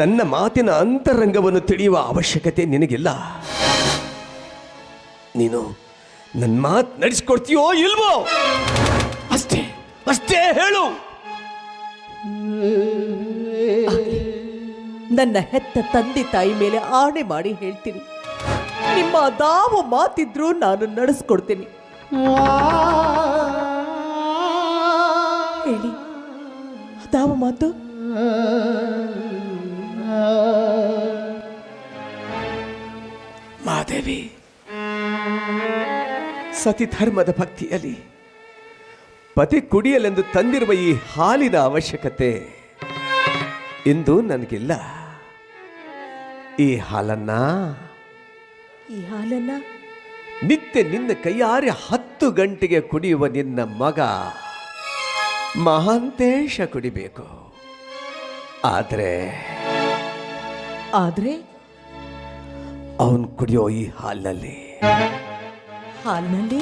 ನನ್ನ ಮಾತಿನ ಅಂತರಂಗವನ್ನು ತಿಳಿಯುವ ಅವಶ್ಯಕತೆ ನಿನಗಿಲ್ಲ. ನೀನು ನನ್ನ ಮಾತು ನಡೆಸ್ಕೊಡ್ತೀಯೋ ಇಲ್ವೋ? ಅಷ್ಟೇ ಅಷ್ಟೇ ಹೇಳು. ನನ್ನ ಹೆತ್ತ ತಂದೆ ತಾಯಿ ಮೇಲೆ ಆಣೆ ಮಾಡಿ ಹೇಳ್ತೀನಿ. ನಿಮ್ಮ ದಾವು ಮಾತಿದ್ರು ನಾನು ನಡೆಸ್ಕೊಡ್ತೀನಿ. ಹೇಳಿ ದಾವು ಮಾತು? ಮಾದೇವಿ ಸತಿ ಧರ್ಮದ ಭಕ್ತಿಯಲ್ಲಿ ಪತಿ ಕುಡಿಯಲೆಂದು ತಂದಿರುವ ಈ ಹಾಲಿನ ಅವಶ್ಯಕತೆ ಇಂದು ನನಗಿಲ್ಲ. ಈ ಹಾಲನ್ನ ಈ ಹಾಲನ್ನ? ನಿತ್ಯ ನಿನ್ನ ಕೈಯಾರೆ ಹತ್ತು ಗಂಟೆಗೆ ಕುಡಿಯುವ ನಿನ್ನ ಮಗ ಮಹಾಂತೇಶ ಕುಡಿಬೇಕು. ಆದರೆ ಆದ್ರೆ ಅವನು ಕುಡಿಯೋ ಈ ಹಾಲಿನಲ್ಲಿ ಹಾಲ್ನಲ್ಲಿ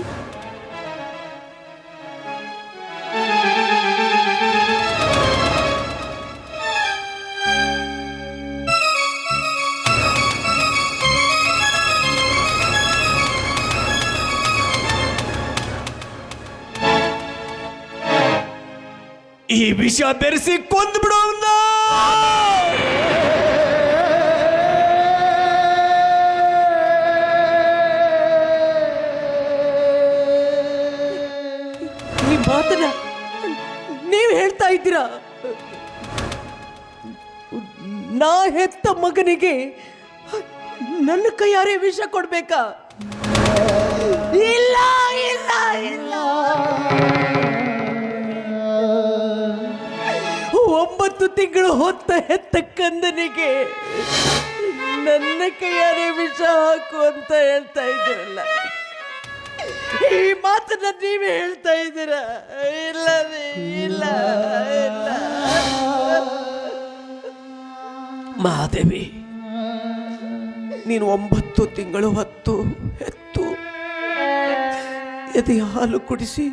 ಈ ವಿಷ ಬೆರೆಸಿ ಅವ್ನ! ಮಾತನ್ನ ನೀವು ಹೇಳ್ತಾ ಇದ್ದೀರಾ? ನಾ ಹೆತ್ತ ಮಗನಿಗೆ ನನ್ನ ಕೈಯಾರೆ ವಿಷ ಕೊಡ್ಬೇಕಾ? ಇಲ್ಲ ಇಲ್ಲ ಇಲ್ಲ. ಒಂಬತ್ತು ತಿಂಗಳು ಹೊತ್ತ ಹೆತ್ತ ಕಂದನಿಗೆ ನನ್ನ ಕೈಯಾರೆ ವಿಷ ಹಾಕು ಅಂತ ಹೇಳ್ತಾ ಇದ್ದೀರಲ್ಲ ಈ ಮಾತನ್ನ ನೀವೇ ಹೇಳ್ತಾ ಇದ್ದೀರ? ಇಲ್ಲ ಇಲ್ಲ ಇಲ್ಲ. ಮಹಾದೇವಿ, ನೀನು ಒಂಬತ್ತು ತಿಂಗಳು ಹೊತ್ತು ಹೆತ್ತು ಎದೆ ಹಾಲು ಕುಡಿಸಿ,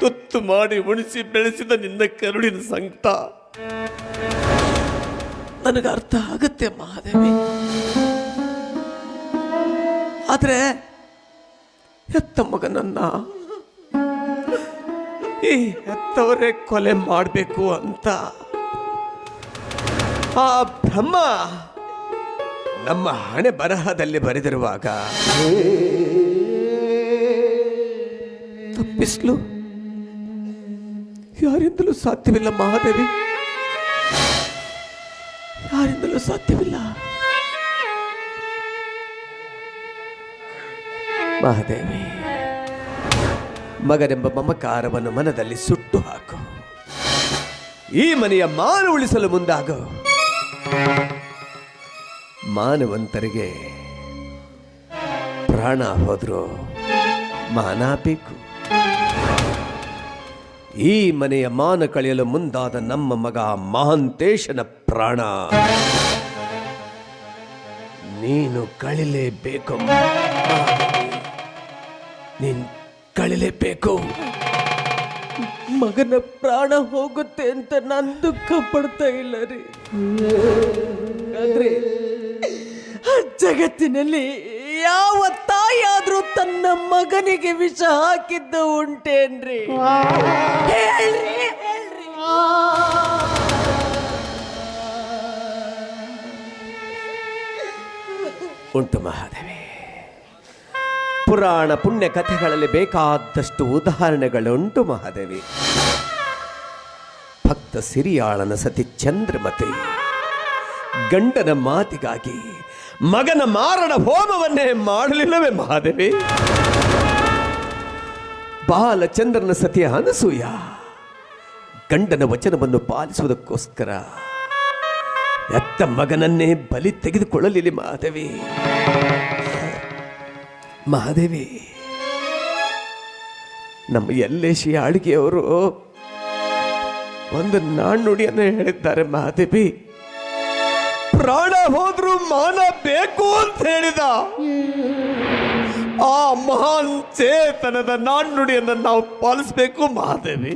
ತುತ್ತು ಮಾಡಿ ಉಣಿಸಿ ಬೆಳೆಸಿದ ನಿನ್ನ ಕರುಳಿನ ಸಂಕಟ. ನನಗೆ ಅರ್ಥ ಆಗುತ್ತೆ ಮಹಾದೇವಿ. ಆದ್ರೆ ಹೆತ್ತ ಮಗನನ್ನ. ಈ ಹೆತ್ತವರೇ ಕೊಲೆ ಮಾಡಬೇಕು ಅಂತ. ಆ ಬ್ರಹ್ಮ ನಮ್ಮ ಹಣೆ ಬರಹದಲ್ಲಿ ಬರೆದಿರುವಾಗ, ತಪ್ಪಿಸ್ಲು. ಯಾರಿಂದಲೂ ಸಾಧ್ಯವಿಲ್ಲ ಮಹಾದೇವಿ. ಯಾರಿಂದಲೂ ಸಾಧ್ಯವಿಲ್ಲ. ಮಹಾದೇವಿ, ಮಗನೆಂಬ ಮಮಕಾರವನ್ನು ಮನದಲ್ಲಿ ಸುಟ್ಟು ಹಾಕು. ಈ ಮನೆಯ ಮಾನ ಉಳಿಸಲು ಮುಂದಾಗು. ಮಾನವಂತರಿಗೆ ಪ್ರಾಣ ಹೋದ್ರು ಮಾನ ಬೇಕು. ಈ ಮನೆಯ ಮಾನ ಕಳೆಯಲು ಮುಂದಾದ ನಮ್ಮ ಮಗ ಮಹಾಂತೇಶನ ಪ್ರಾಣ ನೀನು ಕಳಿಲೇಬೇಕು ನೀನು ಕಳಿಲೇಬೇಕು. ಮಗನ ಪ್ರಾಣ ಹೋಗುತ್ತೆ ಅಂತ ನಾನು ದುಃಖ ಪಡ್ತಾ ಇಲ್ಲ ರೀ. ಜಗತ್ತಿನಲ್ಲಿ ಯಾವ ತಾಯಿಯಾದ್ರೂ ತನ್ನ ಮಗನಿಗೆ ವಿಷ ಹಾಕಿದ್ದು ಉಂಟೇನ್ರಿ. ಉಂಟು ಮಹಾದೇವಿ. ಪುರಾಣ ಪುಣ್ಯ ಕಥೆಗಳಲ್ಲಿ ಬೇಕಾದಷ್ಟು ಉದಾಹರಣೆಗಳುಂಟು, ಮಹಾದೇವಿ. ಭಕ್ತ ಸಿರಿಯಾಳನ ಸತಿ ಚಂದ್ರಮತಿ. ಗಂಡನ ಮಾತಿಗಾಗಿ ಮಗನ ಮಾರಣ ಹೋಮವನ್ನೇ ಮಾಡಲಿಲ್ಲವೇ, ಮಹಾದೇವಿ? ಬಾಲಚಂದ್ರನ ಸತಿಯ ಅನಸೂಯ. ಗಂಡನ ವಚನವನ್ನು ಪಾಲಿಸುವುದಕ್ಕೋಸ್ಕರ ಎತ್ತ ಮಗನನ್ನೇ ಬಲಿ ತೆಗೆದುಕೊಳ್ಳಲಿಲ್ಲ, ಮಹಾದೇವಿ. ಮಹಾದೇವಿ, ನಮ್ಮ ಯಲ್ಲೇಶಿ ಆಳ್ಗೆಯವರು ಒಂದು ನಾಣ್ಣುಡಿಯನ್ನು ಹೇಳಿದ್ದಾರೆ ಮಹಾದೇವಿ. ಪ್ರಾಣ ಹೋದ್ರು ಮಾನ ಬೇಕು ಅಂತ ಹೇಳಿದ. ಆ ಮಹಾನ್ ಚೇತನದ ನಾಣ್ಣುಡಿಯನ್ನು ನಾವು ಪಾಲಿಸ್ಬೇಕು ಮಹಾದೇವಿ.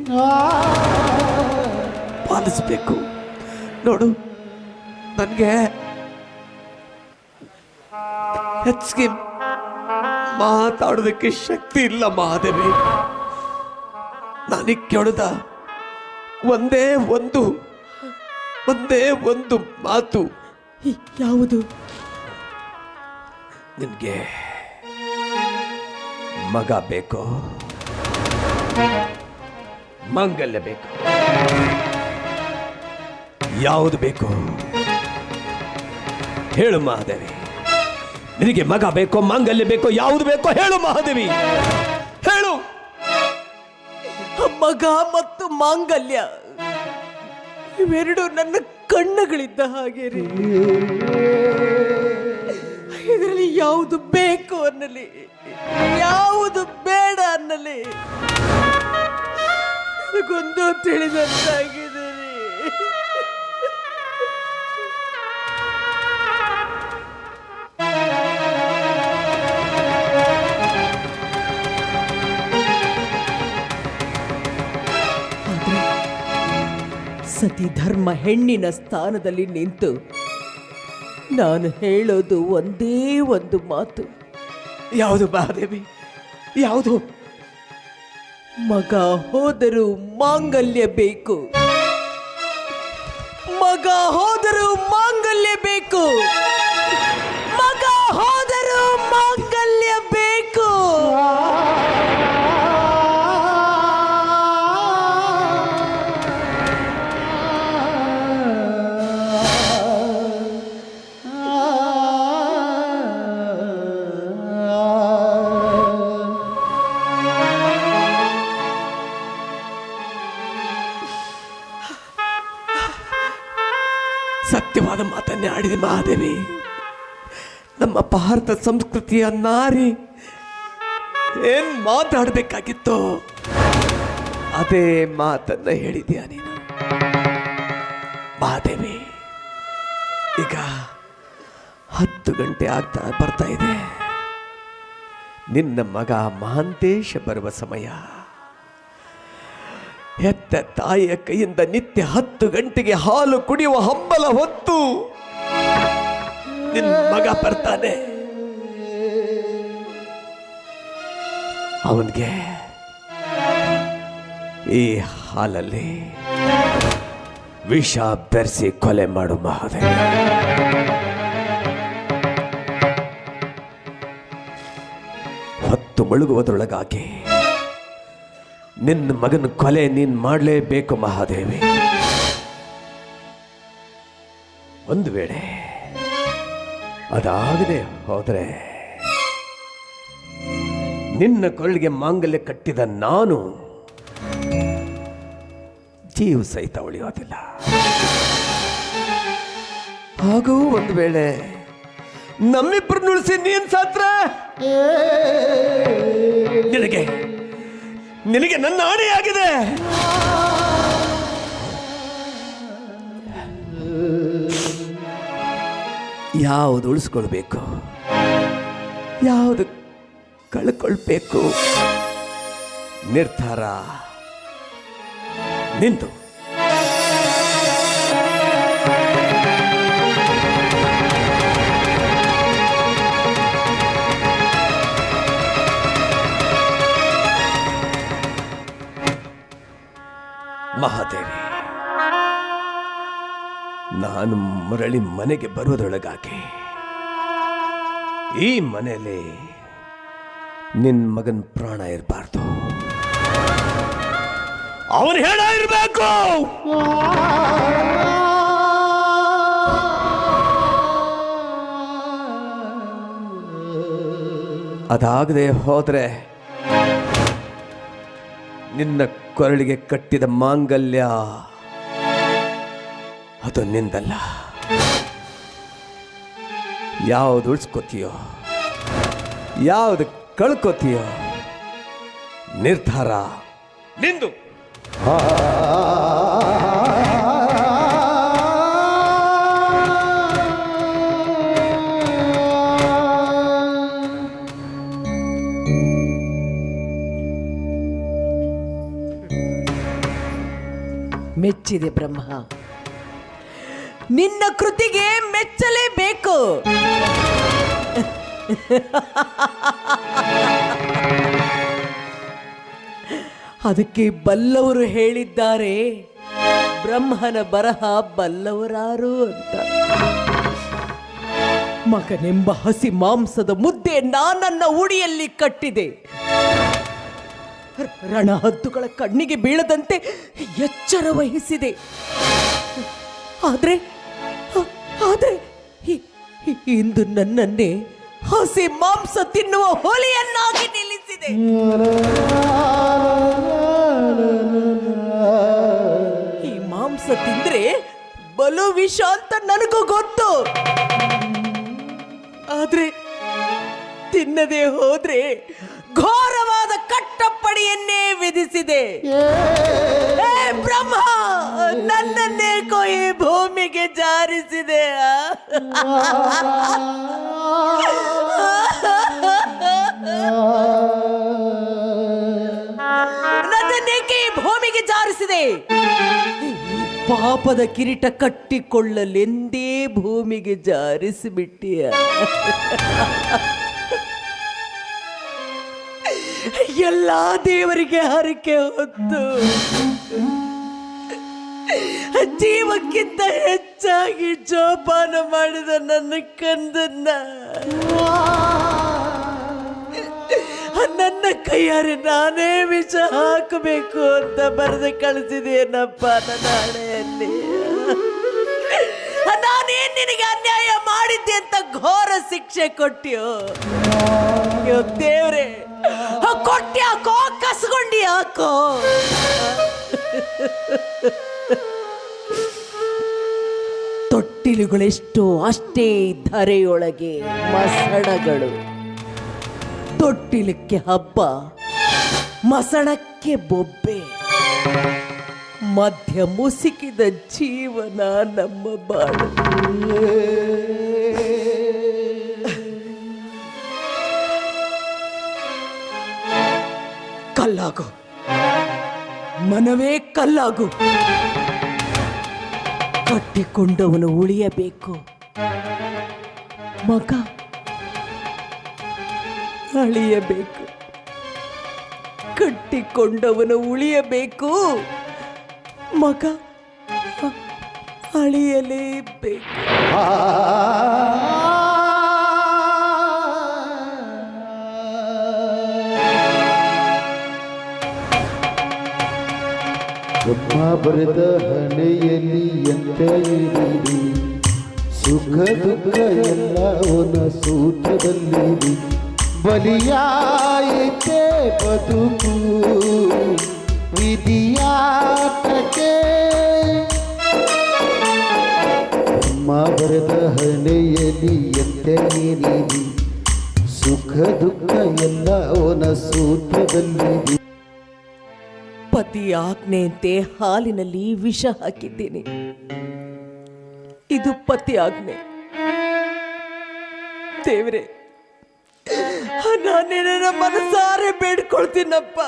ಪಾಲಿಸ್ಬೇಕು. ನೋಡು, ನನಗೆ ಹೆಚ್ಚಿಗೆ ಮಾತಾಡೋದಕ್ಕೆ ಶಕ್ತಿ ಇಲ್ಲ ಮಹಾದೇವಿ. ನನಗೆ ಕೇಳ್ದ ಒಂದೇ ಒಂದು ಒಂದೇ ಒಂದು ಮಾತು. ಯಾವುದು? ನಿನಗೆ ಮಗ ಬೇಕು. ಮಂಗಲ್ಯ ಬೇಕು. ಯಾವುದು ಬೇಕು? ಹೇಳು ಮಹಾದೇವಿ. ನಿನಗೆ ಮಗ ಬೇಕೋ, ಮಾಂಗಲ್ಯ ಬೇಕೋ, ಯಾವುದು ಬೇಕೋ ಹೇಳು ಮಹಾದೇವಿ. ಹೇಳು. ಮಗ ಮತ್ತು ಮಾಂಗಲ್ಯ ಇವೆರಡು ನನ್ನ ಕಣ್ಣುಗಳಿದ್ದ ಹಾಗೆ ರೀ. ಇದರಲ್ಲಿ ಯಾವುದು ಬೇಕು ಅನ್ನಲಿ, ಯಾವುದು ಬೇಡ ಅನ್ನಲಿ, ನನಗೊಂದು ತಿಳಿದಂತಾಗಿದೆ ಸತಿ ಧರ್ಮ ಹೆಣ್ಣಿನ ಸ್ಥಾನದಲ್ಲಿ ನಿಂತು ನಾನು ಹೇಳೋದು ಒಂದೇ ಒಂದು ಮಾತು. ಯಾವುದು ಮಹಾದೇವಿ? ಯಾವುದು? ಮಗ ಹೋದರೂ ಮಾಂಗಲ್ಯ ಬೇಕು. ಮಗ ಹೋದರೂ ಮಾಂಗಲ್ಯ ಬೇಕು. ನಮ್ಮ ಭಾರತ ಸಂಸ್ಕೃತಿಯ ನಾರಿ ಏನ್ ಮಾತಾಡಬೇಕಾಗಿತ್ತು ಅದೇ ಮಾತನ್ನ ಹೇಳಿದ್ಯಾ ನೀನು? ಮಾದೇವಿ, ಈಗ ಹತ್ತು ಗಂಟೆ ಆಗ್ತಾ ಬರ್ತಾ ಇದೆ. ನಿನ್ನ ಮಗ ಮಹಾಂತೇಶ ಬರುವ ಸಮಯ. ಹೆತ್ತ ತಾಯಿಯ ಕೈಯಿಂದ ನಿತ್ಯ ಹತ್ತು ಗಂಟೆಗೆ ಹಾಲು ಕುಡಿಯುವ ಹಂಬಲ ಹೊತ್ತು ನಿನ್ನ ಮಗ ಬರ್ತಾನೆ. ಅವನಿಗೆ ಈ ಹಾಲಲ್ಲಿ ವಿಷ ಬೆರೆಸಿ ಕೊಲೆ ಮಾಡು ಮಹಾದೇವ ಹೊತ್ತು ಮುಳುಗುವುದರೊಳಗಾಗಿ ನಿನ್ನ ಮಗನ ಕೊಲೆ ನೀನ್ ಮಾಡಲೇಬೇಕು ಮಹಾದೇವಿ. ಒಂದು ವೇಳೆ ಅದಾಗದೆ, ಹೋದ್ರೆ. ನಿನ್ನ ಕೊರಳಿಗೆ ಮಾಂಗಲ್ಯ ಕಟ್ಟಿದ ನಾನು ಜೀವ ಸಹಿತ ಉಳಿಯೋದಿಲ್ಲ. ಹಾಗೂ ಒಂದು ವೇಳೆ ನಮ್ಮಿಬ್ಬರನ್ನ ಉಳಿಸಿ ನೀನ್ ಸಾತ್ರ? ನಿನಗೆ ನಿನಗೆ ನನ್ನ ಆಣೆಯಾಗಿದೆ. ಯಾವುದು ಉಳಿಸ್ಕೊಳ್ಬೇಕು? ಯಾವುದು ಕಳ್ಕೊಳ್ಬೇಕು? ನಿರ್ಧಾರ ನಿಂತು ಮಹಾದೇವಿ. ನಾನು ಮರಳಿ ಮನೆಗೆ ಬರೋದ್ರೊಳಗಾಕೆ ಈ ಮನೆಯಲ್ಲಿ ನಿನ್ ಮಗನ್ ಪ್ರಾಣ ಇರಬಾರ್ದು. ಅವನು ಹೇಳ ಇರಬೇಕು! ಅದಾಗದೆ ಹೋದ್ರೆ ನಿನ್ನ ಕೊರಳಿಗೆ ಕಟ್ಟಿದ ಮಾಂಗಲ್ಯ ಅದು ನಿಂದಲ್ಲ. ಯಾವುದು ಉಳಿಸ್ಕೋತೀಯೋ ಯಾವುದು ಕಳ್ಕೋತೀಯೋ ನಿರ್ಧಾರ ನಿಂದು. ಮೆಚ್ಚಿದೆ ಬ್ರಹ್ಮ. ನಿನ್ನ ಕೃತಿಗೆ ಮೆಚ್ಚಲೇಬೇಕು. ಅದಕ್ಕೆ ಬಲ್ಲವರು ಹೇಳಿದ್ದಾರೆ, ಬ್ರಹ್ಮನ ಬರಹ ಬಲ್ಲವರಾರು ಅಂತ. ಮಗನೆಂಬ ಹಸಿ ಮಾಂಸದ ಮುದ್ದೆ ನಾನನ್ನ ಉಡಿಯಲ್ಲಿ ಕಟ್ಟಿದೆ. ರಣಹದ್ದುಗಳ ಕಣ್ಣಿಗೆ ಬೀಳದಂತೆ ಎಚ್ಚರ ವಹಿಸಿದೆ. ಆದ್ರೆ ಆದ್ರೆ ಇಂದು ನನ್ನನ್ನೇ ಹಸಿ ಮಾಂಸ ತಿನ್ನುವ ಹೋಲಿಯನ್ನಾಗಿ ನಿಲ್ಲಿಸಿದೆ. ಈ ಮಾಂಸ ತಿಂದ್ರೆ ಬಲು ವಿಷ ಅಂತ ನನಗೂ ಗೊತ್ತು. ಆದ್ರೆ, ತಿನ್ನದೆ ಹೋದ್ರೆ ಘೋರವಾದ ಕಟ್ಟಪ್ಪಡಿಯನ್ನೇ ವಿಧಿಸಿದೆ. ಬ್ರಹ್ಮ ನನ್ನನ್ನೇ ಕೊಯ್ ಭೂಮಿಗೆ ಜಾರಿಸಿದೆ. ನನ್ನನ್ನೇಕೆ ಈ ಭೂಮಿಗೆ ಜಾರಿಸಿದೆ? ಪಾಪದ ಕಿರೀಟ ಕಟ್ಟಿಕೊಳ್ಳಲೆಂದೇ ಭೂಮಿಗೆ ಜಾರಿಸಿಬಿಟ್ಟಿಯ. ಎಲ್ಲಾ ದೇವರಿಗೆ ಹರಕೆ ಹೊತ್ತು. ಜೀವಕ್ಕಿಂತ ಹೆಚ್ಚಾಗಿ ಜೋಪಾನ ಮಾಡಿದ ನನ್ನ ಕಂದನ್ನ. ನನ್ನ ಕೈಯಾರೆ ನಾನೇ ವಿಷ ಹಾಕಬೇಕು ಅಂತ ಬರೆದು ಕಳಿಸಿದೇನಪ್ಪ ನನ್ನ ಹಣೆಯಲ್ಲಿ. ನಾನೇನ್ ನಿನಗೆ ಅನ್ಯಾಯ ಮಾಡಿದ್ದೆ ಅಂತ ಘೋರ ಶಿಕ್ಷೆ ಕೊಟ್ಟಿಯೋ? ದೇವ್ರೆ ಕೊಟ್ಟಿ ಹಾಕೋ ಕಸ್ಕೊಂಡಿ ಹಾಕೋ ತೊಟ್ಟಿಲುಗಳೆಷ್ಟೋ ಅಷ್ಟೇ ಧರೆಯೊಳಗೆ ಮಸಣಗಳು. ತೊಟ್ಟಿಲಕ್ಕೆ ಹಬ್ಬ, ಮಸಣಕ್ಕೆ ಬೊಬ್ಬೆ. ಮಧ್ಯ ಮುಸುಕಿದ ಜೀವನ ನಮ್ಮ ಬಾಳು. ಕಲ್ಲಾಗು. ಮನವೇ ಕಲ್ಲಾಗು. ಕಟ್ಟಿಕೊಂಡವನು ಉಳಿಯಬೇಕು. ಮಗ ಅಳಿಯಬೇಕು. ಕಟ್ಟಿಕೊಂಡವನು ಉಳಿಯಬೇಕು. ಮಗ ಅಳಿಯಲೇಬೇಕು. ಬ್ರಹ್ಮ ಬರೆದ ಸುಖ ದುಃಖ ಎಲ್ಲವನ ಸೂತ್ರದಲ್ಲಿ ಬಲಿಯಾಯಿತೆ ಬದುಕು ವಿಧಿಯಾಟಕ್ಕೆ ಬ್ರಹ್ಮ ಬರೆದ ಹಣೆಯಲ್ಲಿ ಎಂತ ಸುಖ ದುಃಖ ಎಲ್ಲವನ ಸೂತ್ರದಲ್ಲಿ ಪತಿ ಆಜ್ಞೆಯಂತೆ ಹಾಲಿನಲ್ಲಿ ವಿಷ ಹಾಕಿದ್ದೀನಿ. ಇದು ಪತಿ ಆಜ್ಞೆ. ದೇವ್ರೆ ನಾನೇನ ಮನಸಾರೆ ಬೇಡ್ಕೊಳ್ತೀನಪ್ಪ.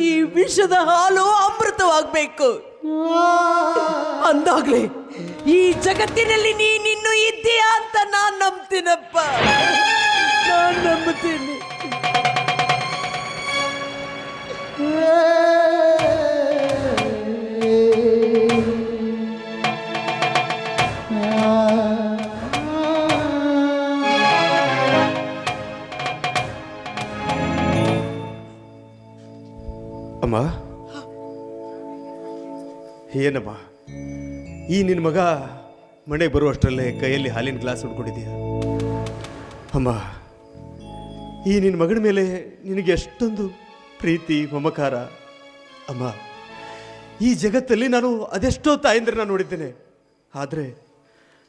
ಈ ವಿಷದ ಹಾಲು ಅಮೃತವಾಗ್ಬೇಕು. ಅಂದಾಗ್ಲೇ, ಈ ಜಗತ್ತಿನಲ್ಲಿ ನೀನಿನ್ನು ಇದ್ದೀಯಾ ಅಂತ ನಾನ್ ನಂಬ್ತೀನಪ್ಪ. ನಾನ್ ನಂಬ್ತೀನಿ. ಅಮ್ಮ? ಏನಮ್ಮ? ಈ ನಿನ್ನ ಮಗ ಮನೆಗೆ ಬರುವಷ್ಟರಲ್ಲೇ ಕೈಯಲ್ಲಿ ಹಾಲಿನ ಗ್ಲಾಸ್ ಹುಡ್ಕೊಂಡಿದ್ಯಾ ಅಮ್ಮ, ಈ ನಿನ್ನ ಮಗನ ಮೇಲೆ ನಿನಗೆ ಎಷ್ಟೊಂದು ಪ್ರೀತಿ, ಮಮಕಾರ. ಅಮ್ಮ, ಈ ಜಗತ್ತಲ್ಲಿ ನಾನು ಅದೆಷ್ಟೋ ತಾಯಂದ್ರನ್ನ ನೋಡಿದ್ದೇನೆ. ಆದರೆ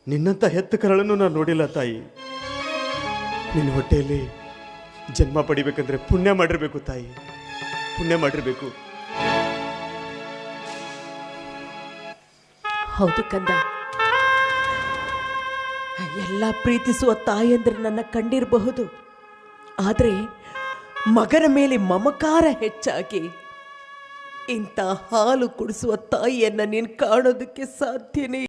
ನಿನ್ನಂಥ ಹೆತ್ತ ಕರಳನ್ನು ನಾನು ನೋಡಿಲ್ಲ ತಾಯಿ. ನಿನ್ನ ಹೊಟ್ಟೆಯಲ್ಲಿ ಜನ್ಮ ಪಡಿಬೇಕಂದ್ರೆ ಪುಣ್ಯ ಮಾಡಿರಬೇಕು ತಾಯಿ. ಪುಣ್ಯ ಮಾಡಿರಬೇಕು. ಹೌದು ಕಂದ. ಎಲ್ಲ ಪ್ರೀತಿಸುವ ತಾಯಂದ್ರೆ ನನ್ನ ಕಂಡಿರಬಹುದು. ಆದರೆ ಮಗನ ಮೇಲೆ ಮಮಕಾರ ಹೆಚ್ಚಾಗಿ ಇಂಥ ಹಾಲು ಕುಡಿಸುವ ತಾಯಿಯನ್ನ ನೀನು ಕಾಣೋದಕ್ಕೆ ಸಾಧ್ಯನೇ